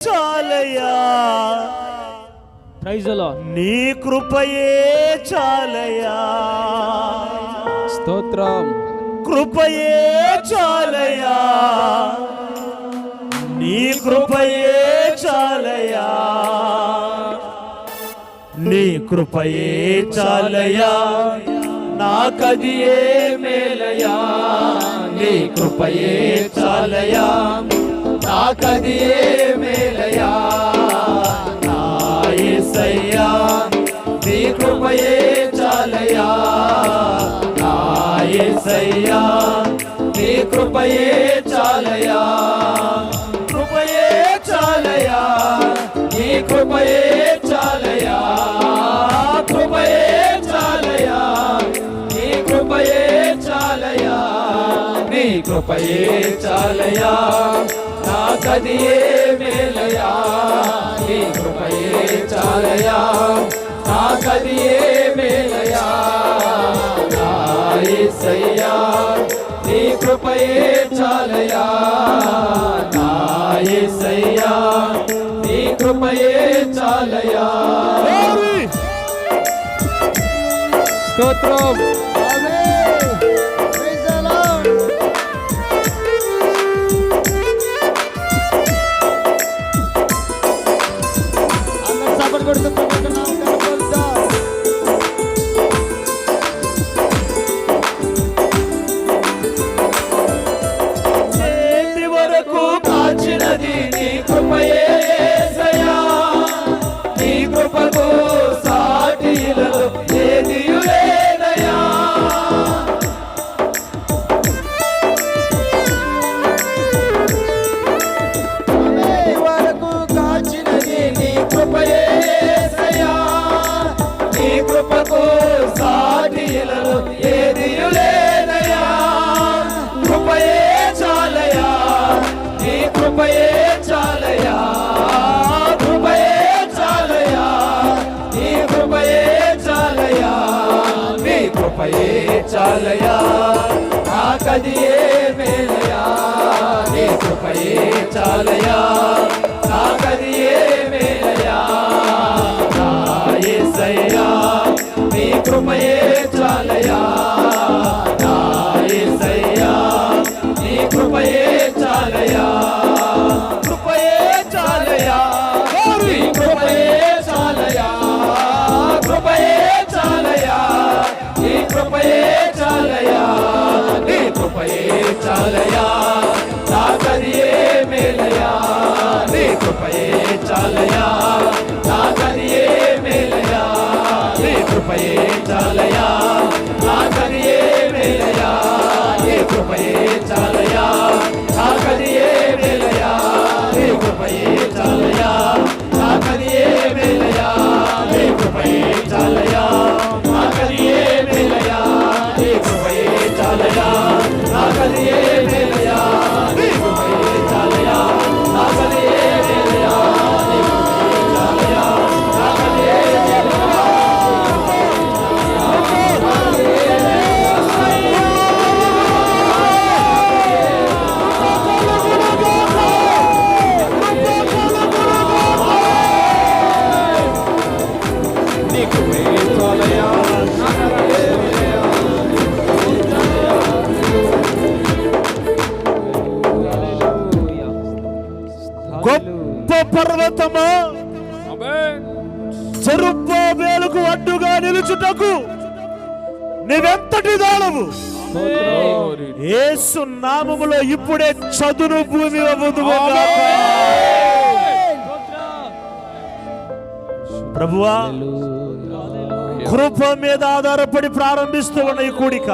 చాలయా నీ కృపయే చాలయా స్తోత్రం. కృపయే చాలయా నీ కృపయే చాలయా నీ కృపయే చాలయా నాకది ఏ మేలయా నీ కృపయే చాలయా నాకది ఏ నా యేసయ్యా నీ కృపయే చాలయా నా యేసయ్యా నీ కృపయే చాలయా కృపయే చాలయా నీ కృపయే చాలయా కృపయే చాలయా నీ కృపయే చాలయా నీ కృపయే చాలయా నాకది ఏ మేలయా నీ కృపయే చాలయా. నాకది ఏ మేలయా నా నీ కృపయే చాలయా. నా నీ కృపయే చాలయా. స్తోత్రం. కృపకు ఏదియు లేదయ్యా. కృపయే చాలయా? నీ కృపయే చాలయా? కృపయే చాలయా? నీ కృపయే చాలయా? నీ కృపయే చాలయా? నాకది ఏ మేలయా? నీ కృపయే చాలయా? నిలుచుటకు నీవెంతటి దానవు యేసు నామములో ఇప్పుడే చదును భూమి ప్రభువా కృప మీద ఆధారపడి ప్రారంభిస్తూ ఉన్న ఈ కూడిక.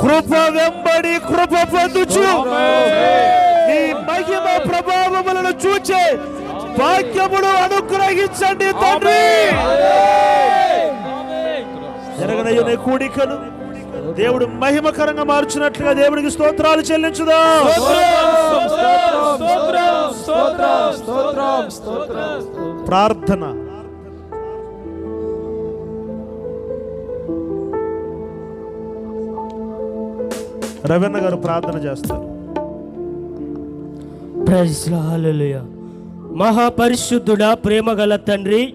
కృప వెంబడి కృప పొందుచు. నీ మహిమ ప్రభావములను చూచే భాగ్యమును అనుగ్రహించండి తండ్రి. జరగనయ్యనే కూడికను దేవుడు మహిమకరంగా మార్చినట్లుగా దేవుడికి స్తోత్రాలు చెల్లించుదాం. ప్రార్థన. రవీణ గారు ప్రార్థన చేస్తారు. ప్రైజ్ హల్లెలూయా మహాపరిశుద్ధుడా ప్రేమగల తండ్రి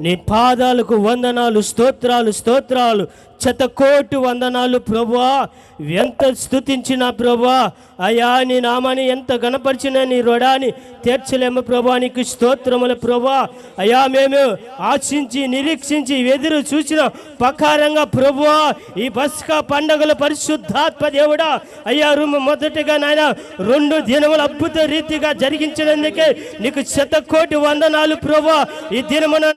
నీ పాదాలకు వందనాలు స్తోత్రాలు స్తోత్రాలు శతకోటి వందనాలు ప్రభువా. ఎంత స్తుతించిన ప్రభువా అయా నీ నామాన్ని ఎంత గణపరిచిన నీ రుణాన్ని తీర్చలేము ప్రభా నీకు స్తోత్రముల ప్రభా అయా మేము ఆశించి నిరీక్షించి ఎదురు చూసిన ప్రకారంగా ప్రభువా ఈ బస్కా పండగల పరిశుద్ధాత్మ దేవుడా. అయ్యా రూమ్ మొదటిగా నాయన రెండు దినములు అద్భుత రీతిగా జరిగించినందుకే నీకు శతకోటి వందనాలు ప్రభా ఈ దినమున